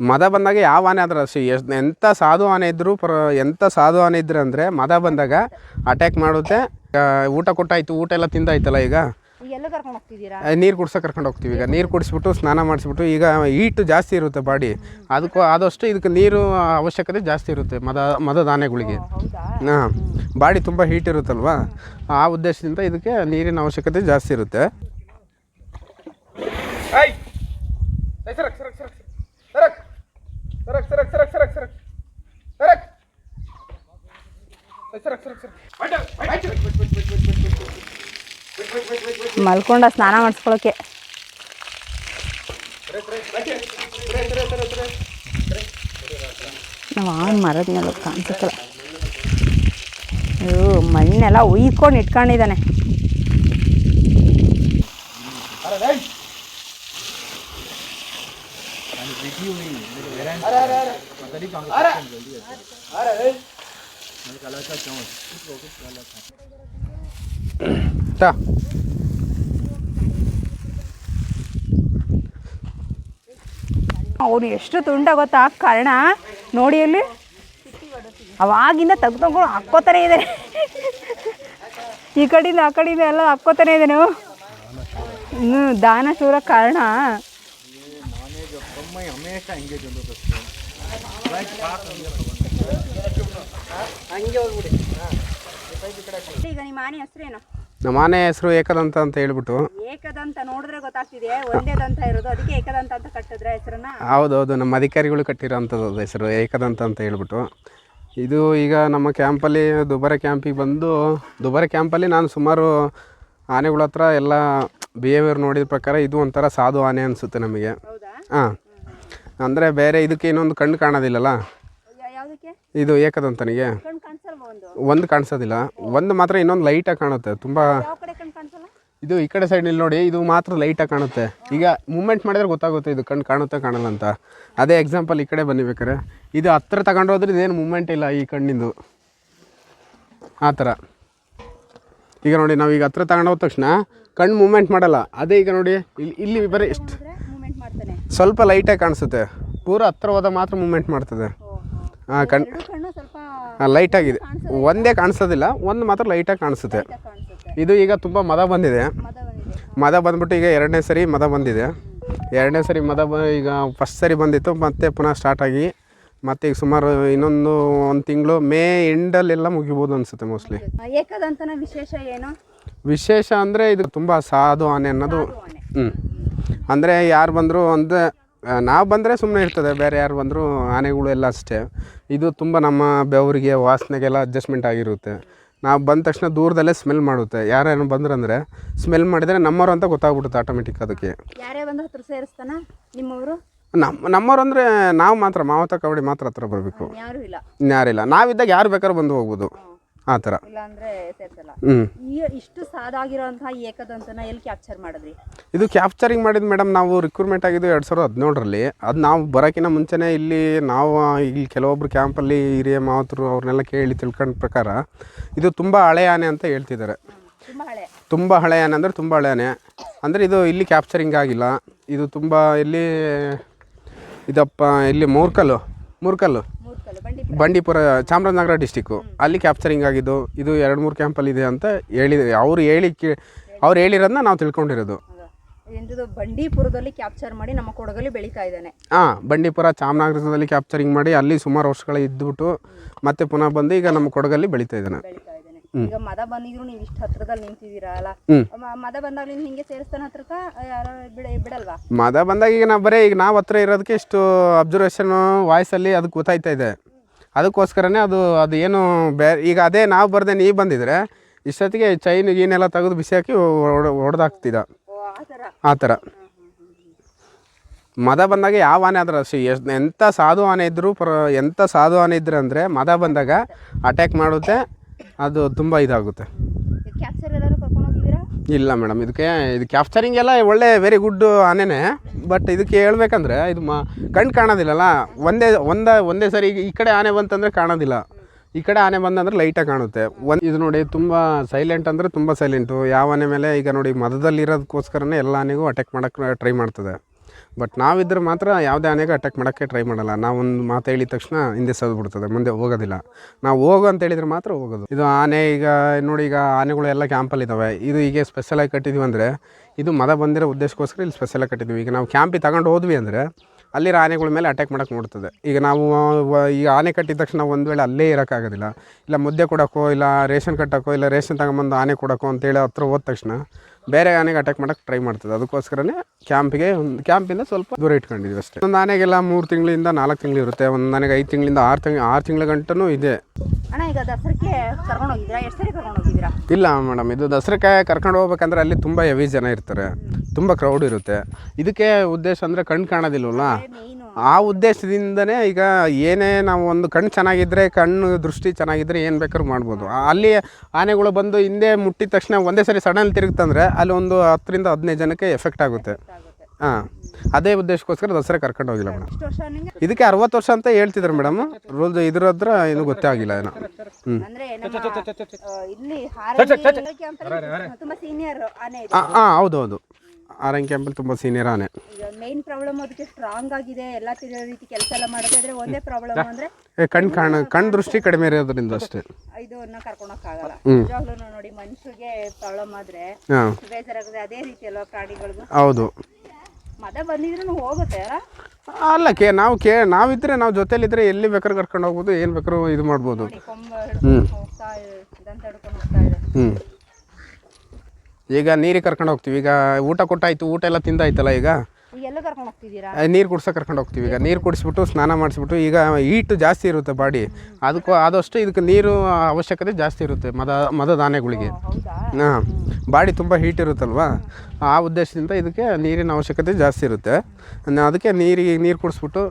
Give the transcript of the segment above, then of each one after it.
ಮದ ಬಂದಾಗ ಯಾವ ಆನೆ ಆದ್ರೆ ಅಷ್ಟೇ ಎಷ್ಟು ಎಂಥ ಸಾಧು ಆನೆ ಇದ್ದರೂ ಪರ ಎಂಥ ಸಾಧು ಆನೆ ಇದ್ರೆ ಅಂದರೆ ಮದ ಬಂದಾಗ ಅಟ್ಯಾಕ್ ಮಾಡುತ್ತೆ. ಊಟ ಕೊಟ್ಟಾಯ್ತು ಊಟ ಎಲ್ಲ ತಿಂದಾಯ್ತಲ್ಲ ಈಗ? ಈಗ ಎಲ್ಲ ಕರ್ಕೊಂಡು ಹೋಗ್ತಿದ್ದೀರಾ? ನೀರು ಕುಡ್ಸೋಕೆ ಕರ್ಕೊಂಡು ಹೋಗ್ತೀವಿ ಈಗ. ನೀರು ಕುಡಿಸ್ಬಿಟ್ಟು ಸ್ನಾನ ಮಾಡಿಸ್ಬಿಟ್ಟು ಈಗ ಹೀಟ್ ಜಾಸ್ತಿ ಇರುತ್ತೆ ಬಾಡಿ. ಅದಕ್ಕೂ ಆದಷ್ಟು ಇದಕ್ಕೆ ನೀರು ಅವಶ್ಯಕತೆ ಜಾಸ್ತಿ ಇರುತ್ತೆ ಮದ ಮದದ ಆನೆಗಳಿಗೆ ಹೌದಾ? ಹಾಂ. ಬಾಡಿ ತುಂಬ ಹೀಟ್ ಇರುತ್ತಲ್ವಾ? ಆ ಉದ್ದೇಶದಿಂದ ಇದಕ್ಕೆ ನೀರಿನ ಅವಶ್ಯಕತೆ ಜಾಸ್ತಿ ಇರುತ್ತೆ. ಮಲ್ಕೊಂಡ ಸ್ನಾನ ಮಾಡಿಸ್ಕೊಳಕ್ಕೆ. ನಾವು ಆನ್ ಮರದ್ನೆಲ್ಲ ಕಾಣಿಸುತ್ತಲ್ಲ ಅಯ್ಯೋ ಮಣ್ಣೆಲ್ಲ ಉಯ್ಕೊಂಡು ಇಟ್ಕೊಂಡಿದ್ದಾನೆ. ತಾ ಅವ್ರು ಎಷ್ಟು ತುಂಡ ಗೊತ್ತಾ? ಕಾರಣ, ನೋಡಿ ಅಲ್ಲಿ. ಅವಾಗಿಂದ ತೆಗ್ದು ತಗೊಂಡು ಹಾಕ್ಕೋತಾನೆ ಇದೆ. ಈ ಕಡೆಯಿಂದ ಆ ಕಡೆಯಿಂದ ಎಲ್ಲ ಹಾಕ್ಕೋತಾನೆ ನೀವು. ಹ್ಞೂ ದಾನ ಶೂರ ಕಾರಣ. ಈಗ ನಿಮ್ಮ ಆನೆ ಹೆಸರೇನು? ನಮ್ಮ ಆನೆ ಹೆಸರು ಏಕದಂತ ಅಂತ ಹೇಳ್ಬಿಟ್ಟು. ಏಕದಂತ ನೋಡಿದ್ರೆ ಗೊತ್ತಾಗ್ತಿದೆ ಒಂದೇದಂತ ಇರೋದು ಅದಕ್ಕೆ ಏಕದಂತ ಅಂತ ಕಟ್ಟಿದ್ರೆ ಹೆಸರನ್ನ? ಹೌದೌದು ನಮ್ಮ ಅಧಿಕಾರಿಗಳು ಕಟ್ಟಿರೋಂಥದ್ದು ಅದು ಹೆಸರು ಏಕದಂತ ಅಂತ ಹೇಳ್ಬಿಟ್ಟು. ಇದು ಈಗ ನಮ್ಮ ಕ್ಯಾಂಪಲ್ಲಿ ದುಬಾರೆ ಕ್ಯಾಂಪಿಗೆ ಬಂದು ದುಬಾರೆ ಕ್ಯಾಂಪಲ್ಲಿ ನಾನು ಸುಮಾರು ಆನೆಗಳ ಹತ್ರ ಎಲ್ಲ ಬಿಹೇವಿಯರ್ ನೋಡಿದ ಪ್ರಕಾರ ಇದು ಒಂಥರ ಸಾಧು ಆನೆ ಅನಿಸುತ್ತೆ ನಮಗೆ. ಹಾಂ. ಅಂದರೆ ಬೇರೆ ಇದಕ್ಕೆ ಇನ್ನೊಂದು ಕಣ್ಣು ಕಾಣೋದಿಲ್ಲಲ್ಲ? ಇದು ಏಕದಂತನಿಗೆ. ಒಂದು? ಕಾಣಿಸೋದಿಲ್ಲ. ಒಂದು ಮಾತ್ರ ಇನ್ನೊಂದು ಲೈಟಾಗಿ ಕಾಣುತ್ತೆ. ತುಂಬ ಇದು ಈ ಕಡೆ ಸೈಡ್ ಇಲ್ಲಿ ನೋಡಿ ಇದು ಮಾತ್ರ ಲೈಟಾಗಿ ಕಾಣುತ್ತೆ. ಈಗ ಮೂಮೆಂಟ್ ಮಾಡಿದ್ರೆ ಗೊತ್ತಾಗುತ್ತೆ ಇದು ಕಣ್ಣು ಕಾಣುತ್ತೆ ಕಾಣಲ್ಲ ಅಂತ. ಅದೇ ಎಕ್ಸಾಂಪಲ್ ಈ ಕಡೆ ಬನ್ನಿ ಬೇಕಾರೆ ಇದು ಹತ್ತಿರ ತಗೊಂಡೋದ್ರೆ ಇದೇನು ಮೂಮೆಂಟ್ ಇಲ್ಲ ಈ ಕಣ್ಣಿಂದು. ಆ ಥರ. ಈಗ ನೋಡಿ ನಾವು ಈಗ ಹತ್ರ ತಗೊಂಡೋದ ತಕ್ಷಣ ಕಣ್ಣು ಮೂಮೆಂಟ್ ಮಾಡಲ್ಲ. ಅದೇ ಈಗ ನೋಡಿ ಇಲ್ಲಿ ಇಲ್ಲಿ ಬರೀ ಇಷ್ಟು ಮಾಡ್ತಾನೆ. ಸ್ವಲ್ಪ ಲೈಟಾಗಿ ಕಾಣಿಸುತ್ತೆ. ಪೂರ ಹತ್ತಿರ ಹೋದ ಮಾತ್ರ ಮೂಮೆಂಟ್ ಮಾಡ್ತದೆ. ಕಣ್ ಕಣ್ಣು ಸ್ವಲ್ಪ ಲೈಟಾಗಿದೆ ಒಂದೇ ಕಾಣಿಸೋದಿಲ್ಲ ಒಂದು ಮಾತ್ರ ಲೈಟಾಗಿ ಕಾಣಿಸುತ್ತೆ. ಇದು ಈಗ ತುಂಬ ಮದ ಬಂದಿದೆ. ಮದ ಬಂದ್ಬಿಟ್ಟು ಈಗ ಎರಡನೇ ಸರಿ ಮದ ಬಂದಿದೆ. ಎರಡನೇ ಸರಿ ಮದ ಬ ಈಗ ಫಸ್ಟ್ ಸರಿ ಬಂದಿತ್ತು ಮತ್ತೆ ಪುನಃ ಸ್ಟಾರ್ಟ್ ಆಗಿ ಮತ್ತೆ ಈಗ ಸುಮಾರು ಇನ್ನೊಂದು ಒಂದು ತಿಂಗಳು ಮೇ ಎಂಡಲ್ಲೆಲ್ಲ ಮುಗಿಬೋದು ಅನಿಸುತ್ತೆ ಮೋಸ್ಟ್ಲಿ ಏಕದಂತನ ವಿಶೇಷ ಏನು? ವಿಶೇಷ ಅಂದರೆ ಇದು ತುಂಬ ಸಾಧು ಆನೆ ಅನ್ನೋದು. ಹ್ಞೂ ಅಂದರೆ ಯಾರು ಬಂದರೂ ಅಂದರೆ ನಾವು ಬಂದರೆ ಸುಮ್ಮನೆ ಇರ್ತದೆ. ಬೇರೆ ಯಾರು ಬಂದರೂ ಆನೆಗಳು ಎಲ್ಲ ಅಷ್ಟೇ. ಇದು ತುಂಬ ನಮ್ಮ ಬೆವರಿಗೆ ವಾಸನೆಗೆಲ್ಲ ಅಡ್ಜಸ್ಟ್ಮೆಂಟ್ ಆಗಿರುತ್ತೆ. ನಾವು ಬಂದ ತಕ್ಷಣ ದೂರದಲ್ಲೇ ಸ್ಮೆಲ್ ಮಾಡುತ್ತೆ. ಯಾರ್ಯಾರು ಬಂದ್ರಂದರೆ ಸ್ಮೆಲ್ ಮಾಡಿದರೆ ನಮ್ಮವ್ರು ಅಂತ ಗೊತ್ತಾಗ್ಬಿಡುತ್ತೆ ಆಟೋಮೆಟಿಕ್ ಅದಕ್ಕೆ. ಯಾರೇ ಬಂದು ಹತ್ರ ಸೇರಿಸ್ತಾನ ನಿಮ್ಮವರು? ನಮ್ಮ ನಮ್ಮವ್ರು ಅಂದರೆ ನಾವು ಮಾತ್ರ ಮಾವತ ಕಬಡ್ಡಿ ಮಾತ್ರ ಹತ್ರ ಬರಬೇಕು. ಯಾರು ಇಲ್ಲ. ಯಾರಿಲ್ಲ. ನಾವಿದ್ದಾಗ ಯಾರು ಬೇಕಾದ್ರೂ ಬಂದು ಹೋಗ್ಬೋದು. ಆ ಥರ. ಸೇರ್ಸಲ್ಲ. ಈ ಇಷ್ಟು ಸಾದಾಗಿರೋಂತಹ ಏಕದಂತನ ಎಲ್ಲಿ ಕ್ಯಾಪ್ಚರ್ ಮಾಡಿದ್ರಿ? ಇದು ಕ್ಯಾಪ್ಚರಿಂಗ್ ಮಾಡಿದ ಮೇಡಮ್ ನಾವು ರಿಕ್ರೂಟ್ಮೆಂಟ್ ಆಗಿದ್ದು ಎರಡು ಸಾವಿರದ ಹದಿನೇಳರಲ್ಲಿ. ಅದು ನಾವು ಬರೋಕ್ಕಿಂತ ಮುಂಚೆನೇ ಇಲ್ಲಿ ನಾವು ಇಲ್ಲಿ ಕೆಲವೊಬ್ರು ಕ್ಯಾಂಪಲ್ಲಿ ಹಿರಿಯ ಮಾವತರು ಅವ್ರನ್ನೆಲ್ಲ ಕೇಳಿ ತಿಳ್ಕೊಂಡ ಪ್ರಕಾರ ಇದು ತುಂಬ ಹಳೆ ಆನೆ ಅಂತ ಹೇಳ್ತಿದ್ದಾರೆ. ತುಂಬಾ ಹಳೆ. ಆನೆ ಅಂದರೆ ತುಂಬ ಹಳೆ ಆನೆ. ಅಂದರೆ ಇದು ಇಲ್ಲಿ ಕ್ಯಾಪ್ಚರಿಂಗ್ ಆಗಿಲ್ಲ. ಇದು ತುಂಬ ಇಲ್ಲಿ ಇದಪ್ಪ ಇಲ್ಲಿ ಮೂರ್ಕಲ್ಲು ಮೂರ್ಕಲ್ಲು. ಬಂಡೀಪುರ. ಚಾಮರಾಜನಗರ ಡಿಸ್ಟಿಕ್ಕು ಅಲ್ಲಿ ಕ್ಯಾಪ್ಚರಿಂಗ್ ಆಗಿದ್ದು ಇದು ಎರಡು ಮೂರು ಕ್ಯಾಂಪಲ್ಲಿ ಇದೆ ಅಂತ ಹೇಳಿ ಅವ್ರು ಹೇಳಿ ಅವ್ರು ಹೇಳಿರೋದನ್ನ ನಾವು ತಿಳ್ಕೊಂಡಿರೋದು. ಬಂಡೀಪುರದಲ್ಲಿ ಕ್ಯಾಪ್ಚರ್ ಮಾಡಿ ನಮ್ಮ ಕೊಡಗಲ್ಲಿ ಬೆಳೀತಾ ಇದ್ದಾನೆ. ಹಾಂ ಬಂಡೀಪುರ ಚಾಮರಾಜನಗರದಲ್ಲಿ ಕ್ಯಾಪ್ಚರಿಂಗ್ ಮಾಡಿ ಅಲ್ಲಿ ಸುಮಾರು ವರ್ಷಗಳ ಇದ್ದುಬಿಟ್ಟು ಮತ್ತೆ ಪುನಃ ಬಂದು ಈಗ ನಮ್ಮ ಕೊಡಗಲ್ಲಿ ಬೆಳೀತಾ ಇದ್ದಾನೆ. ಈಗ ಮದ ಬಂದಿದ್ರು ನೀವು ಇಷ್ಟ ಹತ್ರದಲ್ಲಿ ನಿಂತಿದ್ದೀರಾ ಅಲ್ಲ? ಮದ ಬಂದಾಗ ನೀನು ಹಿಂಗೆ ಸೇರಿಸ್ತಾನ ಹತ್ರಕ ಯಾರು ಬಿಡ ಬಿಡಲ್ವಾ? ಮದ ಬಂದಾಗ ಈಗ ನಾ ಬರೀ ಈಗ ನಾವು ಹತ್ರ ಇರೋದಕ್ಕೆ ಇಷ್ಟು ಅಬ್ಸರ್ವೇಷನ್ ವಾಯ್ಸಲ್ಲಿ ಅದು ಗೊತ್ತಾಯ್ತಾ ಇದೆ. ಅದಕ್ಕೋಸ್ಕರನೇ ಅದು ಅದು ಏನು ಬೇ ಈಗ ಅದೇ ನಾವು ಬರ್ದೆ ನೀ ಬಂದಿದ್ರೆ ಇಷ್ಟೊತ್ತಿಗೆ ಚೈನ್ ಗೀನೆಲ್ಲ ತೆಗೆದು ಬಿಸಿ ಹಾಕಿ ಹೊಡೆದಾಕ್ತಿದ್ದ ಆ ಥರ. ಮದ ಬಂದಾಗ ಯಾವ ಆನೆ ಆದ್ರೆ ಎಷ್ಟು ಎಂಥ ಸಾಧು ಆನೆ ಇದ್ದರೂ ಪರ ಎಂಥ ಸಾಧು ಆನೆ ಇದ್ರೆ ಅಂದರೆ ಮದ ಬಂದಾಗ ಅಟ್ಯಾಕ್ ಮಾಡುತ್ತೆ. ಅದು ತುಂಬ ಇದಾಗುತ್ತೆ. ಕ್ಯಾಪ್ಚರ್ ಎಲ್ಲರೂ ಕರ್ಕೊಂಡು ಹೋಗಿದ್ದೀರಾ? ಇಲ್ಲ ಮೇಡಮ್ ಇದಕ್ಕೆ ಇದು ಕ್ಯಾಪ್ಚರಿಂಗ್ ಎಲ್ಲ ಒಳ್ಳೆ ವೆರಿ ಗುಡ್ ಆನೆನೇ. ಬಟ್ ಇದಕ್ಕೆ ಹೇಳ್ಬೇಕಂದ್ರೆ ಇದು ಮ ಕಣ್ಣು ಕಾಣೋದಿಲ್ಲಲ್ಲ ಒಂದೇ ಒಂದ ಒಂದೇ ಸರಿ ಈ ಕಡೆ ಆನೆ ಬಂತಂದರೆ ಕಾಣೋದಿಲ್ಲ. ಈ ಕಡೆ ಆನೆ ಬಂದಂದ್ರೆ ಲೈಟಾಗಿ ಕಾಣುತ್ತೆ. ಒಂದು ಇದು ನೋಡಿ ತುಂಬ ಸೈಲೆಂಟ್ ಅಂದರೆ ತುಂಬ ಸೈಲೆಂಟು ಯಾವ ಆನೆ ಮೇಲೆ ಈಗ ನೋಡಿ ಮದದಲ್ಲಿರೋದಕ್ಕೋಸ್ಕರನೇ ಎಲ್ಲ ಆನೆಗೂ ಅಟ್ಯಾಕ್ ಮಾಡೋಕ್ಕೆ ಟ್ರೈ ಮಾಡ್ತದೆ. ಬಟ್ ನಾವಿದ್ರೆ ಮಾತ್ರ ಯಾವುದೇ ಆನೆಗೆ ಅಟ್ಯಾಕ್ ಮಾಡೋಕ್ಕೆ ಟ್ರೈ ಮಾಡಲ್ಲ. ಒಂದು ಮಾತು ಹೇಳಿದ ತಕ್ಷಣ ಹಿಂದೆ ಸದ್ಬಿಡ್ತದೆ ಬಿಡ್ತದೆ. ಮುಂದೆ ಹೋಗೋದಿಲ್ಲ. ನಾವು ಹೋಗು ಅಂತ ಹೇಳಿದ್ರೆ ಮಾತ್ರ ಹೋಗೋದು. ಇದು ಆನೆ ಈಗ, ನೋಡಿ ಈಗ ಆನೆಗಳು ಎಲ್ಲ ಕ್ಯಾಂಪಲ್ಲಿ ಇದ್ದಾವೆ ಇದು ಈಗ ಸ್ಪೆಷಲಾಗಿ ಕಟ್ಟಿದ್ವಿ ಅಂದರೆ, ಇದು ಮದ ಬಂದಿರೋ ಉದ್ದೇಶಕ್ಕೋಸ್ಕರ ಇಲ್ಲಿ ಸ್ಪೆಷಲಾಗಿ ಕಟ್ಟಿದ್ವಿ. ಈಗ ನಾವು ಕ್ಯಾಂಪಿಗೆ ತಗೊಂಡು ಹೋದ್ವಿ ಅಂದರೆ, ಅಲ್ಲಿರೋ ಆನೆಗಳ ಮೇಲೆ ಅಟ್ಯಾಕ್ ಮಾಡೋಕೆ ನೋಡ್ತದೆ. ಈಗ ನಾವು ಈಗ ಆನೆ ಕಟ್ಟಿದ ತಕ್ಷಣ ಒಂದು ವೇಳೆ ಅಲ್ಲೇ ಇರೋಕ್ಕಾಗೋದಿಲ್ಲ. ಇಲ್ಲ ಮುದ್ದೆ ಕೊಡೋಕ್ಕೋ, ಇಲ್ಲ ರೇಷನ್ ಕಟ್ಟೋಕ್ಕೋ, ಇಲ್ಲ ರೇಷನ್ ತಗೊಂಬಂದು ಆನೆ ಕೊಡೋಕ್ಕೋ ಅಂತೇಳಿ ಹತ್ರ ಹೋದ ತಕ್ಷಣ ಬೇರೆ ಆನೆಗೆ ಅಟ್ಯಾಕ್ ಮಾಡೋಕ್ಕೆ ಟ್ರೈ ಮಾಡ್ತದೆ. ಅದಕ್ಕೋಸ್ಕರನೇ ಕ್ಯಾಂಪಿಗೆ ಒಂದು ಕ್ಯಾಂಪಿಂದ ಸ್ವಲ್ಪ ದೂರ ಇಟ್ಕೊಂಡಿದ್ವಿ ಅಷ್ಟೇ. ಒಂದು ಆನೆಗೆಲ್ಲ ಮೂರು ತಿಂಗಳಿಂದ ನಾಲ್ಕು ತಿಂಗಳು ಇರುತ್ತೆ. ಒಂದು ನನಗೆ ಐದು ತಿಂಗಳಿಂದ ಆರು ತಿಂಗಳು ಆರು ತಿಂಗಳ ಗಂಟನೂ ಇದೆ. ಇಲ್ಲ ಮೇಡಮ್ ಇದು ದಸರಾಕ್ಕೆ ಕರ್ಕೊಂಡು ಹೋಗ್ಬೇಕಂದ್ರೆ ಅಲ್ಲಿ ತುಂಬ ಹೆವಿ ಜನ ಇರ್ತಾರೆ. ತುಂಬ ಕ್ರೌಡ್ ಇರುತ್ತೆ. ಇದಕ್ಕೆ ಉದ್ದೇಶ ಅಂದರೆ ಕಣ್ಣು ಕಾಣೋದಿಲ್ವಲ್ಲ? ಆ ಉದ್ದೇಶದಿಂದನೇ ಈಗ ಏನೇ ನಾವು ಒಂದು ಕಣ್ಣು ಚೆನ್ನಾಗಿದ್ದರೆ ಕಣ್ಣು ದೃಷ್ಟಿ ಚೆನ್ನಾಗಿದ್ದರೆ ಏನು ಬೇಕಾದ್ರೂ ಮಾಡ್ಬೋದು. ಅಲ್ಲಿ ಆನೆಗಳು ಬಂದು ಹಿಂದೆ ಮುಟ್ಟಿದ ತಕ್ಷಣ ಒಂದೇ ಸರಿ ಸಡನ್ ತಿರುಗ್ತಂದರೆ ಅಲ್ಲಿ ಒಂದು ಹತ್ತರಿಂದ ಹದಿನೈದು ಜನಕ್ಕೆ ಎಫೆಕ್ಟ್ ಆಗುತ್ತೆ. ಹಾಂ ಅದೇ ಉದ್ದೇಶಕ್ಕೋಸ್ಕರ ದಸರಾ ಕರ್ಕೊಂಡು ಹೋಗಿಲ್ಲ ಮೇಡಮ್. ಇದಕ್ಕೆ ಅರವತ್ತು ವರ್ಷ ಅಂತ ಹೇಳ್ತಿದ್ರು ಮೇಡಮ್. ರೂಲ್ಸ್ ಇದ್ರ ಹತ್ರ ಏನು ಗೊತ್ತೇ ಆಗಿಲ್ಲ ಏನೋ. ಹ್ಞೂ ಅಂದ್ರೆ ನಮ್ಮ ಆ, ಇಲ್ಲಿ ಹಾರಂಗಿ ತುಂಬಾ ಸೀನಿಯರ್ ಆನೆ ಇದೆ. ಹಾಂ ಹಾಂ ಹೌದು ಹೌದು. ಆರಂಗ್ ಕ್ಯಾಂಪಲ್ಲಿ ತುಂಬ ಸೀನಿಯರ್ ಆನೆ. ಮೇನ್ ಪ್ರಾಬ್ಲಮ್ ಅದಕ್ಕೆ ಸ್ಟ್ರಾಂಗ್ ಆಗಿದೆ ಎಲ್ಲ ತಿರೋ ರೀತಿ ಕೆಲಸ ಎಲ್ಲ ಮಾಡುತ್ತೆ ಆದರೆ ಒಂದೇ ಪ್ರಾಬ್ಲಮ್ ಅಂದ್ರೆ ಕಣ್ ಕಣ್ಣು ಕಾಣ ಕಣ್ಣು ದೃಷ್ಟಿ ಕಡಿಮೆ ಇರೋದ್ರಿಂದ ಅಷ್ಟೇ. ಇದನ್ನ ಹ್ಮ್. ನಿಜವಾಗ್ಲೂ ನೋಡಿ ಮನುಷ್ಯಗೆ ಪ್ರಾಬ್ಲಮ್ ಆದ್ರೆ ಬೇಜಾರಾಗುತ್ತೆ ಅದೇ ರೀತಿ ಅಲ್ವಾ ಪ್ರಾಣಿಗಳಿಗೂ? ಹೌದು. ಮದ ಬಂದಿದ್ರು ಹೋಗುತ್ತೆ ಅಲ್ಲ? ಕೇ ನಾವು ಕೇ ನಾವಿದ್ರೆ ನಾವು ಜೊತೆಲಿದ್ರೆ ಎಲ್ಲಿ ಬೇಕಾದ್ರೂ ಕರ್ಕೊಂಡು ಹೋಗ್ಬೋದು ಏನು ಬೇಕಾದ್ರೂ ಇದು ಮಾಡ್ಬೋದು. ಹ್ಞೂ ಈಗ ನೀರಿಗೆ ಕರ್ಕೊಂಡು ಹೋಗ್ತೀವಿ. ಈಗ ಊಟ ಕೊಟ್ಟಾಯ್ತು ಊಟ ಎಲ್ಲ ತಿಂದಾಯ್ತಲ್ಲ ಈಗ? ಎಲ್ಲ ಕರ್ಕೊಂಡು ಹೋಗ್ತಿದ್ದೀರಾ? ನೀರು ಕುಡ್ಸಕ್ಕೆ ಕರ್ಕೊಂಡು ಹೋಗ್ತೀವಿ ಈಗ. ನೀರು ಕುಡಿಸ್ಬಿಟ್ಟು ಸ್ನಾನ ಮಾಡಿಸ್ಬಿಟ್ಟು ಈಗ ಹೀಟ್ ಜಾಸ್ತಿ ಇರುತ್ತೆ ಬಾಡಿ. ಅದಕ್ಕೂ ಆದಷ್ಟು ಇದಕ್ಕೆ ನೀರು ಅವಶ್ಯಕತೆ ಜಾಸ್ತಿ ಇರುತ್ತೆ ಮದ ಮದ ದಾನೆಗಳಿಗೆ ಹಾಂ. ಬಾಡಿ ತುಂಬ ಹೀಟ್ ಇರುತ್ತಲ್ವಾ? ಆ ಉದ್ದೇಶದಿಂದ ಇದಕ್ಕೆ ನೀರಿನ ಅವಶ್ಯಕತೆ ಜಾಸ್ತಿ ಇರುತ್ತೆ. ಅದಕ್ಕೆ ನೀರಿಗೆ ನೀರು ಕುಡಿಸ್ಬಿಟ್ಟು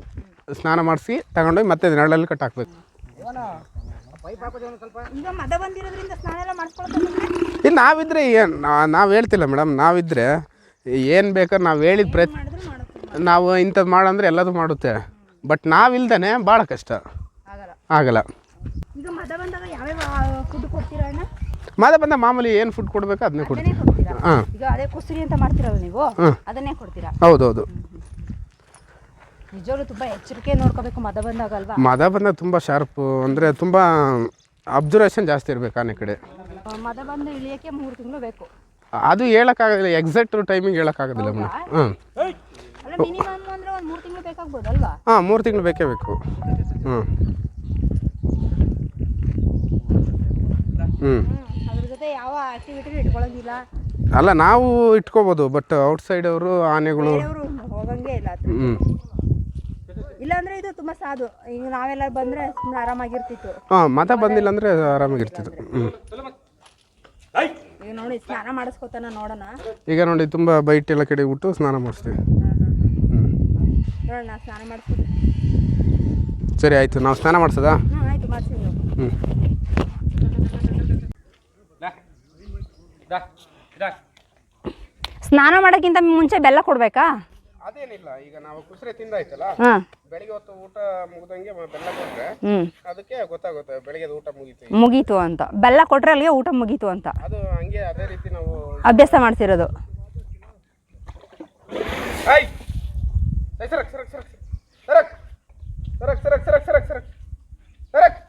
ಸ್ನಾನ ಮಾಡಿಸಿ ತಗೊಂಡೋಗಿ ಮತ್ತೆ ನೆರಳಲ್ಲಿ ಕಟ್ ಹಾಕ್ಬೇಕು ಈಗ ಮದ ಬಂದಿರೋದ್ರಿಂದ ಸ್ನಾನ ಎಲ್ಲ ಮಾಡ್ಕೊಳ್ತಾರೆ ಇದು ನಾವಿದ್ರೆ ಏನು ನಾವು ಹೇಳ್ತಿಲ್ಲ ಮೇಡಮ್ ನಾವಿದ್ರೆ ಏನು ಬೇಕಾದ್ರೆ ನಾವು ಹೇಳಿದ ಮಾಡುತ್ತೆ ನಾವು ಇಂಥದ್ದು ಮಾಡಂದ್ರೆ ಎಲ್ಲದು ಮಾಡುತ್ತೆ. ಬಟ್ ನಾವಿಲ್ದೇ ಭಾಳ ಕಷ್ಟ. ಆಗಲ್ಲ. ಮದ ಬಂದಾಗ ಯಾವ್ಯಾವ ಫುಡ್ ಕೊಡ್ತೀರಾ ಅಣ್ಣ? ಮಾದ ಬಂದ ಮಾಮೂಲಿ ಏನು ಫುಡ್ ಕೊಡಬೇಕು ಅದನ್ನೇ ಕೊಡ್ತೀವಿ. ಕೊಡ್ತೀರಾ ಹಾಂ. ಈಗ ಅದೇ ಕುಸ್ರಿ ಅಂತ ಮಾಡ್ತಿರಲ್ಲ ನೀವು? ಅದನ್ನೇ ಕೊಡ್ತೀರಾ? ಹೌದೌದು. ನಿಜವಾಗ್ಲೂ ತುಂಬಾ ಎಚ್ಚರಿಕೆ ನೋಡ್ಕೋಬೇಕು ಮದ ಬಂದಾಗ ಅಲ್ವಾ? ಮದ ಬಂದ ತುಂಬ ಶಾರ್ಪು ಅಂದರೆ ತುಂಬ ಅಬ್ಸರ್ವೇಷನ್ ಜಾಸ್ತಿ ಇರಬೇಕು ಆನೆ ಕಡೆ. ಮದ ಬಂದು ಇಳಿಯಕ್ಕೆ ಮೂರು ತಿಂಗಳು ಬೇಕು. ಅದು ಹೇಳೋಕ್ಕಾಗೋದಿಲ್ಲ ಎಕ್ಸಾಕ್ಟ್ ಟೈಮಿಂಗ್ ಹೇಳೋಕ್ಕಾಗೋದಿಲ್ಲ ಮೇಡಮ್. ಮಿನಿಮಮ್ ಅಂದ್ರೆ ಒಂದು ಮೂರು ತಿಂಗಳು ಬೇಕಾಗ್ಬೋದಲ್ವಾ? ಹಾಂ ಮೂರು ತಿಂಗಳು ಬೇಕೇ ಬೇಕು. ಹ್ಞೂ ಹ್ಞೂ ಅದ್ರ ಜೊತೆ ಯಾವ ಆಕ್ಟಿವಿಟಿ ಇಟ್ಕೊಳ್ಳೋದಿಲ್ಲ ಅಲ್ಲ ನಾವು ಇಟ್ಕೋಬೋದು ಬಟ್ ಔಟ್ಸೈಡ್ ಅವರು ಆನೆಗಳು ಅವರು ಹೋಗಂಗೆ ಇಲ್ಲ ಅದು ಹ್ಞೂ ಇಲ್ಲಾಂದ್ರೆ ಇದು ತುಂಬಾ ಸಾಧು ಈಗ ನಾವೆಲ್ಲ ಬಂದ್ರೆ ಸುಮ್ಮನೆ ಆರಾಮಾಗಿರ್ತಿತ್ತು. ಹಾಂ ಮತ ಬಂದಿಲ್ಲ ಅಂದರೆ ಆರಾಮಾಗಿರ್ತಿತ್ತು ಹ್ಞೂ ಈಗ ನೋಡಿ ಸ್ನಾನ ಮಾಡಿಸ್ಕೊತಾನ ನೋಡೋಣ. ಈಗ ನೋಡಿ ತುಂಬ ಬೈಟ್ ಎಲ್ಲ ಕಡೆ ಬಿಟ್ಟು ಸ್ನಾನ ಮಾಡಿಸ್ತೀವಿ. ನೋಡೋಣ ಸ್ನಾನ ಮಾಡಿಸ್ಕೊತೀನಿ ಸರಿ ಆಯಿತು. ನಾವು ಸ್ನಾನ ಮಾಡಿಸೋದಾ? ಹ್ಞೂ ಆಯ್ತು ಮಾಡಿಸಿ ನೀವು. ಹ್ಞೂ ಸ್ನಾನ ಮಾಡೋಕ್ಕಿಂತ ಮುಂಚೆ ಬೆಲ್ಲ ಕೊಡ್ಬೇಕಾ? ಅದೇನಿಲ್ಲ ಈಗ ನಾವು ಕುಸರೆ ತಿಂದಾಯ್ತಲ್ಲ ಹಾಂ. ಬೆಳಿಗ್ಗೆ ಹೊತ್ತು ಊಟ ಮುಗ್ದಂಗೆ ಬೆಲ್ಲ ಕೊಟ್ಟರೆ ಹ್ಞೂ ಅದಕ್ಕೆ ಗೊತ್ತಾಗುತ್ತೆ ಬೆಳಿಗ್ಗೆ ಊಟ ಮುಗೀತು ಮುಗೀತು ಅಂತ. ಬೆಲ್ಲ ಕೊಟ್ರೆ ಅಲ್ಲಿಗೆ ಊಟ ಮುಗೀತು ಅಂತ. ಅದು ಹಂಗೆ ಅದೇ ರೀತಿ ನಾವು ಅಭ್ಯಾಸ ಮಾಡ್ತಿರೋದು ಸರಕ್ ಸರಕ್ ಸರಕ್ ಸರಕ್ ಸರಕ್ ಸರಕ್ ಸರಕ್ ಸರಕ್ ಸರಕ್ ಸರಕ್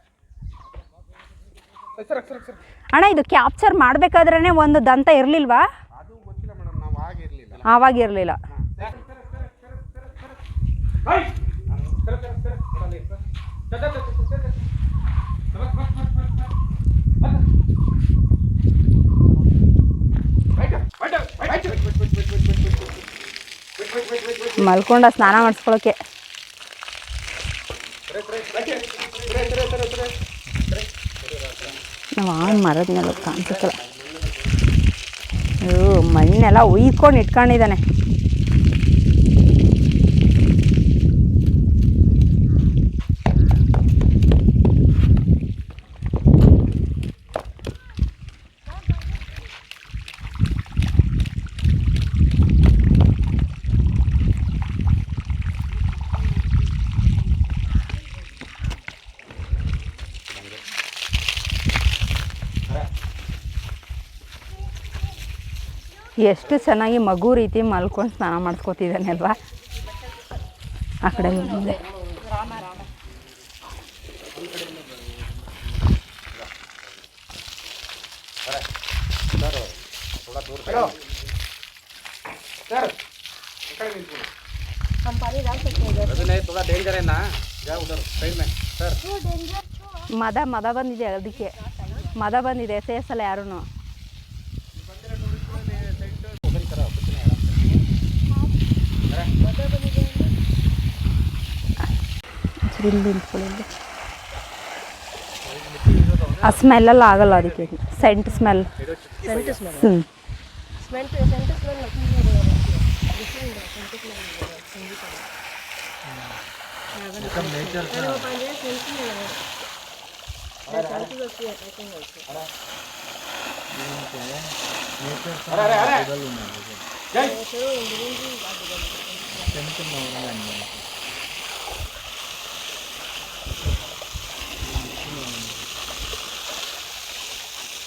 ಐ ಸರಕ್ ಸರಕ್ ಸರಕ್ ಅಣ್ಣ ಇದು ಕ್ಯಾಪ್ಚರ್ ಮಾಡ್ಬೇಕಾದ್ರೆ ಒಂದು ದಂತ ಇರಲಿಲ್ವಾ ಅದು ಗೊತ್ತಿಲ್ಲ ಮೇಡಮ್ ನಾವು ಆಗಿರಲಿಲ್ಲ ಆವಾಗ ಇರಲಿಲ್ಲ ಐ ಸರಕ್ ಸರಕ್ ಸರಕ್ ಸರಕ್ ಬಸ್ ಬಸ್ ಬಸ್ ಬಸ್ ಮಲ್ಕೊಂಡ ಸ್ನಾನ ಮಾಡಿಸ್ಕೊಳಕ್ಕೆ. ನಾವು ಆನ್ ಮರದ ಮೇಲೆ ಕಾಣಿಸುತ್ತಲ್ಲ ಅಯ್ಯೋ ಮಣ್ಣೆಲ್ಲ ಉಯ್ಕೊಂಡು ಇಟ್ಕೊಂಡಿದ್ದಾನೆ. ಎಷ್ಟು ಚೆನ್ನಾಗಿ ಮಗು ರೀತಿ ಮಲ್ಕೊಂಡು ಸ್ನಾನ ಮಾಡಿಸ್ಕೊತಿದ್ದಾನೆ ಅಲ್ವಾ ಆ ಕಡೆ ಮುಂದೆ. ಮದ ಮದ ಬಂದಿದೆ ಅದಕ್ಕೆ ಮದ ಬಂದಿದೆ, ಸೇರ್ಸಲ್ಲ ಯಾರೂ ಇಲ್ಲಿ ನಿಂತ್ಕೊಳ್ಳಿ ಇಲ್ಲಿ. ಆ ಸ್ಮೆಲ್ಲೆಲ್ಲ ಆಗಲ್ಲ ಅದಕ್ಕೆ ಸೆಂಟ್ ಸ್ಮೆಲ್ ಹ್ಞೂ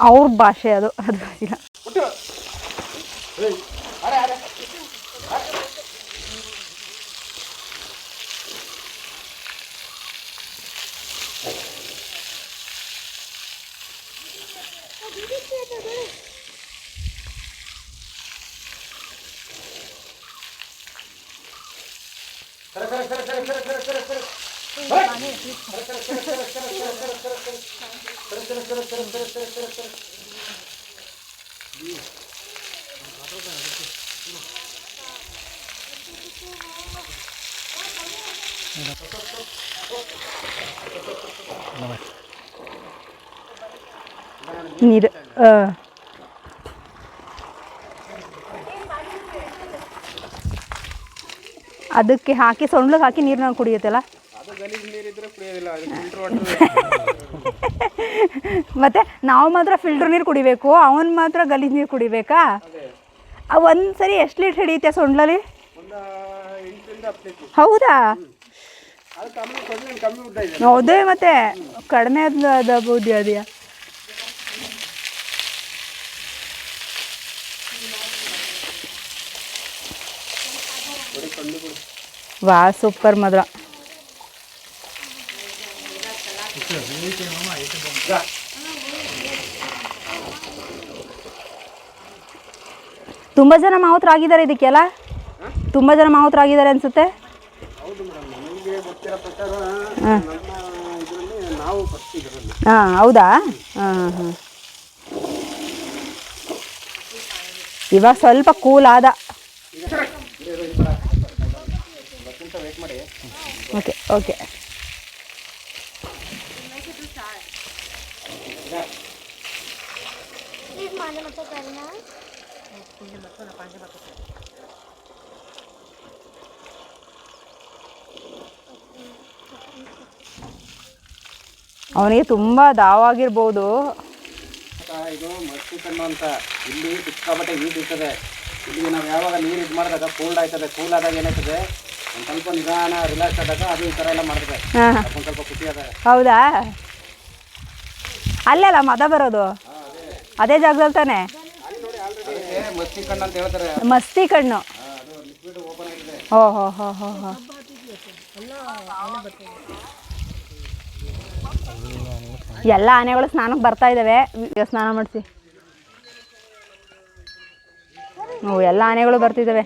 ಅವ್ರ ಭಾಷೆ ಅದು ಅದು ಇಲ್ಲ. ನೀರು ಹಾಂ ಅದಕ್ಕೆ ಹಾಕಿ ಸೊಂಡ್ಲಿಗೆ ಹಾಕಿ ನೀರನ್ನ ಕುಡಿಯುತ್ತಲ್ಲ ಅದು ಗಲೀಜ್ ನೀರಿದ್ರೆ ಕುಡಿಯೋದಿಲ್ಲ ಅದು ಫಿಲ್ಟರ್ ವಾಟರ್ ಮತ್ತೆ ನಾವು ಮಾತ್ರ ಫಿಲ್ಟರ್ ನೀರು ಕುಡಿಬೇಕು ಅವನು ಮಾತ್ರ ಗಲೀಜು ನೀರು ಕುಡಿಬೇಕಾ? ಒಂದು ಸರಿ ಎಷ್ಟು ಲೀಟ್ರ್ ಹಿಡಿಯುತ್ತೆ ಸೊಂಡ್ಲಲ್ಲಿ? ಹೌದಾ? ಹೌದೇ ಮತ್ತೆ? ಕಡಿಮೆ ಅದ ಬೂದಿ ಅದೆಯಾ? ವಾ ಸೂಪರ್ ಮಾತ್ರ ತುಂಬ ಜನ ಮಾವುತರಾಗಿದ್ದಾರೆ ಇದಕ್ಕೆಲ್ಲ? ತುಂಬ ಜನ ಮಾವುತರಾಗಿದ್ದಾರೆ ಅನ್ಸುತ್ತೆ? ಹಾಂ. ಇದರಲ್ಲಿ ನಾವು ಫಸ್ಟ್ ಇದರಲ್ಲಿ. ಹಾಂ ಹೌದಾ? ಹಾಂ ಹಾಂ. ಇವಾಗ ಸ್ವಲ್ಪ ಕೂಲ್ ಆದ. ವೇಟ್ ಪಾಂಡೆ ಓಕೆ ಓಕೆ ಅವನಿಗೆ ತುಂಬ ದಾವಾಗಿರ್ಬೋದು ಇದು ಮಸ್ತಿ ಕಣ್ಣು ಅಂತ. ಇಲ್ಲಿ ಸಿಕ್ಕಾಪಟ್ಟೆ ಹೀಟ್ ಇರ್ತದೆ. ಇಲ್ಲಿ ನಾವು ಯಾವಾಗ ನೀರು ಇದು ಮಾಡಿದಾಗ ಕೂಲ್ ಆಯ್ತದೆ ಕೂಲ್ ಆದಾಗ ಏನಾಯ್ತದೆ? ಒಂದು ಸ್ವಲ್ಪ ನಿಧಾನ ರಿಲ್ಯಾಕ್ಸ್ ಆದಾಗ ಅದು ಈ ಥರ ಎಲ್ಲ ಮಾಡ್ತದೆ. ಹಾಂ. ಒಂದು ಸ್ವಲ್ಪ ಖುಷಿ ಆದಾಗ. ಹೌದಾ? ಅಲ್ಲೆಲ್ಲ ಮದ ಬರೋದು? ಅದೇ ಜಾಗದಲ್ಲಿ ತಾನೆ? ಮಸ್ತಿ ಕಣ್ಣು. ಓ ಹೋ ಹೋ ಹೋ ಹೋ. ಎಲ್ಲ ಆನೆಗಳು ಸ್ನಾನಕ್ಕೆ ಬರ್ತಾ ಇದ್ದಾವೆ ಸ್ನಾನ ಮಾಡಿಸಿ. ಹ್ಞೂ, ಎಲ್ಲ ಆನೆಗಳು ಬರ್ತಿದ್ದಾವೆ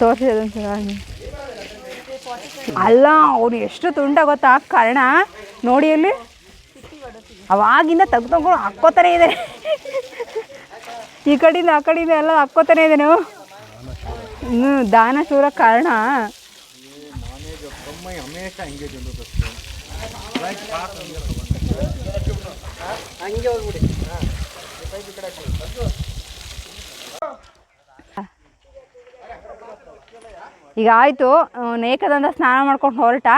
ತೋರಿಸಿ ಅದೊಂದ್ಸಲ ಅಲ್ಲ ಅವ್ರು ಎಷ್ಟು ತುಂಡ ಗೊತ್ತಾ? ಕಾರಣ ನೋಡಿ ಅಲ್ಲಿ. ಅವಾಗಿಂದ ತೆಗ್ದು ಹಾಕ್ಕೋತಾರೆ ಇದೆ ಈ ಕಡೆಯಿಂದ ಆ ಕಡೆಯಿಂದ ಎಲ್ಲ ಹಾಕ್ಕೋತಾನೆ ನೀವು ಹ್ಞೂ ದಾನ ಶೂರ ಕಾರಣ. ಈಗ ಆಯಿತು ನೇಕದಂದ ಸ್ನಾನ ಮಾಡ್ಕೊಂಡು ಹೊರಟ.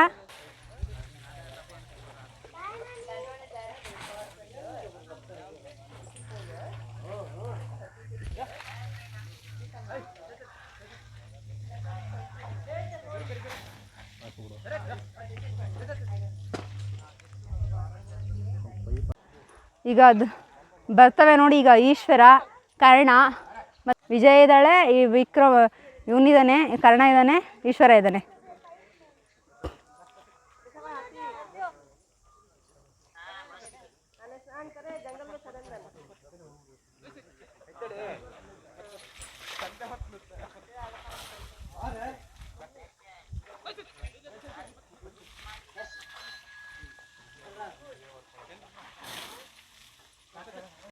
ಈಗ ಅದು ಬರ್ತವೆ ನೋಡಿ, ಈಗ ಈಶ್ವರ, ಕರ್ಣ ಮತ್ತು ವಿಜಯದಳೆ, ಈ ವಿಕ್ರಮ ಇವನಿದ್ದಾನೆ ಕರ್ಣ ಇದ್ದಾನೆ ಈಶ್ವರ ಇದ್ದಾನೆ